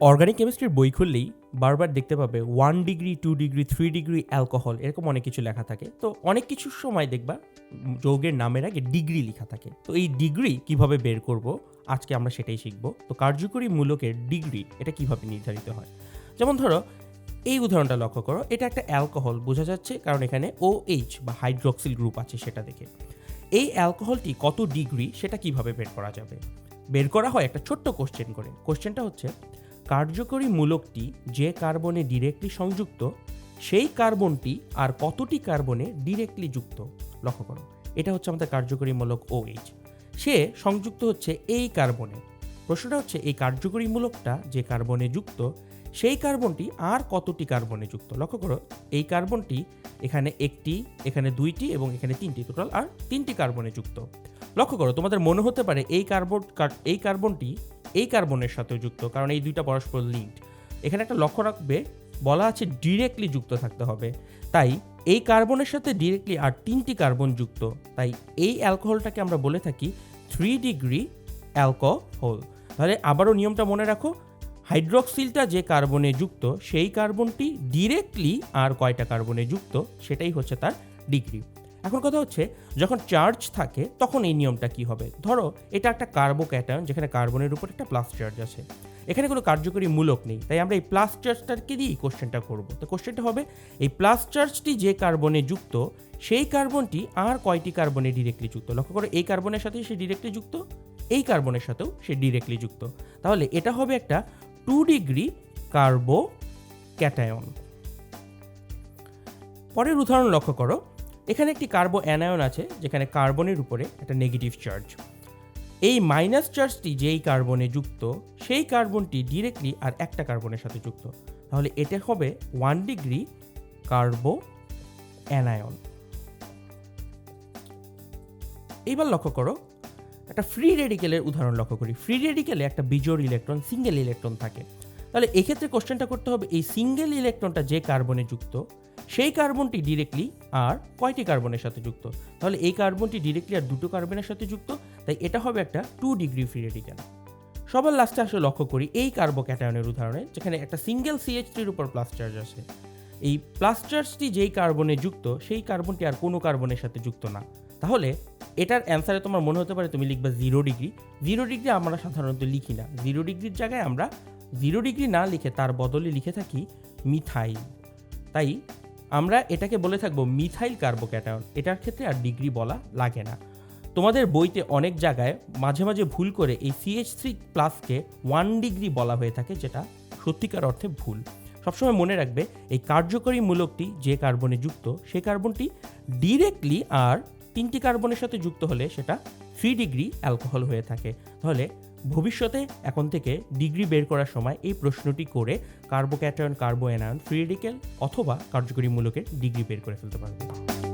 Organic কেমিস্ট্রির বই খুললেই বারবার দেখতে পাবে one degree two degree three degree alcohol এরকম অনেক কিছু লেখা থাকে। তো অনেক কিছুর সময় দেখবা যৌগের নামের আগে ডিগ্রি লেখা থাকে। তো এই ডিগ্রি কীভাবে বের করব? আজকে আমরা সেটাই শিখব। তো কার্যকরী মূলকের ডিগ্রি এটা কীভাবে নির্ধারিত হয়? যেমন ধরো, এই উদাহরণটা লক্ষ্য করো, এটা একটা অ্যালকোহল বোঝা যাচ্ছে? কারণ এখানে ও এইচ বা হাইড্রক্সিল গ্রুপ আছে সেটা দেখে। এই অ্যালকোহলটি কত ডিগ্রি সেটা কীভাবে বের করা যাবে? বের করা হয় একটা ছোট্ট কোশ্চেন করে। কোশ্চেনটা হচ্ছে কার্যকরী মূলকটি যে কার্বনে ডিরেক্টলি সংযুক্ত, সেই কার্বনটি আর কতটি কার্বনে ডিরেক্টলি যুক্ত? লক্ষ্য করো, এটা হচ্ছে আমাদের কার্যকরী মূলক OH সে সংযুক্ত হচ্ছে এই কার্বনে। প্রশ্নটা হচ্ছে, এই কার্যকরী মূলকটা যে কার্বনে যুক্ত, সেই কার্বনটি আর কতটি কার্বনে যুক্ত? লক্ষ্য করো, এই কার্বনটি এখানে একটি, এখানে দুইটি এবং এখানে তিনটি। টোটাল আর তিনটি কার্বনে যুক্ত। লক্ষ্য করো, তোমাদের মনে হতে পারে এই কার্বন, এই কার্বনটি এই কার্বনের সাথেও যুক্ত, কারণ এই দুইটা পরস্পর লিঙ্কড এখানে একটা লক্ষ্য রাখবে, বলা আছে ডিরেক্টলি যুক্ত থাকতে হবে। তাই এই কার্বনের সাথে ডিরেক্টলি আর তিনটি কার্বন যুক্ত। তাই এই অ্যালকোহলটাকে আমরা বলে থাকি থ্রি ডিগ্রি অ্যালকোহল তাহলে আবারও নিয়মটা মনে রাখো হাইড্রক্সিলটা যে কার্বনে যুক্ত, সেই কার্বনটি ডিরেক্টলি আর কয়টা কার্বনে যুক্ত, সেটাই হচ্ছে তার ডিগ্রি এখন কথা হচ্ছে, যখন চার্জ থাকে, তখন এই নিয়মটা কি হবে? ধরো, এটা একটা কার্বো ক্যাটায়ন যেখানে কার্বনের উপর একটা প্লাস চার্জ আছে। এখানে কোনো কার্যকরী মূলক নেই, তাই আমরা এই প্লাস চার্জটাকে দিয়েই কোশ্চেনটা করব। তো কোশ্চেনটা হবে, এই প্লাস চার্জটি যে কার্বনে যুক্ত, সেই কার্বনটি আর কয়টি কার্বনে ডিরেক্টলি যুক্ত? লক্ষ্য করো, এই কার্বনের সাথে সে ডিরেক্টলি যুক্ত, এই কার্বনের সাথেও সে ডিরেক্টলি যুক্ত। তাহলে এটা হবে একটা টু ডিগ্রি কার্বো ক্যাটায়ন পরের উদাহরণ লক্ষ্য করো এখানে একটি কার্বো অ্যানায়ন আছে, যেখানে কার্বনের উপরে একটা নেগেটিভ চার্জ এই মাইনাস চার্জটি যেই কার্বনে যুক্ত, সেই কার্বনটি ডিরেক্টলি আর একটা কার্বনের সাথে যুক্ত। তাহলে এটা হবে ওয়ান ডিগ্রি কার্বো অ্যানায়ন এইবার লক্ষ্য করো, একটা ফ্রি রেডিকেলের উদাহরণ লক্ষ্য করি। ফ্রি রেডিকেলে একটা বিজোড় ইলেকট্রন সিঙ্গেল ইলেকট্রন থাকে। তাহলে এক্ষেত্রে কোশ্চেনটা করতে হবে, এই সিঙ্গেল ইলেকট্রনটা যে কার্বনে যুক্ত, সেই কার্বনটি ডিরেক্টলি আর কয়টি কার্বনের সাথে যুক্ত? তাহলে এই কার্বনটি ডিরেক্টলি আর দুটো কার্বনের সাথে যুক্ত, তাই এটা হবে একটা টু ডিগ্রি ফ্রি সবার লাস্টে আসলে লক্ষ্য করি, এই কার্বো ক্যাটায়নের উদাহরণে, যেখানে একটা সিঙ্গেল সিএইচ থ্রির উপর প্লাস চার্জ আছে এই প্লাস চার্জটি যেই কার্বনে যুক্ত, সেই কার্বনটি আর কোনো কার্বনের সাথে যুক্ত না। তাহলে এটার অ্যান্সারে তোমার মনে হতে পারে, তুমি লিখবা জিরো ডিগ্রি জিরো ডিগ্রি আমরা সাধারণত লিখি না জিরো ডিগ্রির জায়গায় আমরা জিরো ডিগ্রি না লিখে তার বদলে লিখে থাকি মিথাইল তাই আমরা এটাকে বলে থাকব মিথাইল কার্বোক্যাটায়ন এটার ক্ষেত্রে আর ডিগ্রি বলা লাগে না। তোমাদের বইতে অনেক জায়গায় মাঝে মাঝে ভুল করে এই সিএইচ থ্রি প্লাসকে ওয়ান ডিগ্রি বলা হয়ে থাকে, যেটা সত্যিকার অর্থে ভুল। সবসময় মনে রাখবে, এই কার্যকরী মূলকটি যে কার্বনে যুক্ত, সেই কার্বনটি ডিরেক্টলি আর তিনটি কার্বনের সাথে যুক্ত হলে সেটা থ্রি ডিগ্রি অ্যালকোহল হয়ে থাকে। তাহলে ভবিষ্যতে এখন থেকে ডিগ্রি বের করার সময় এই প্রশ্নটি করে carbocation carbanion free radical অথবা কার্যকরী মূলকের ডিগ্রি বের করে ফেলতে পারবে।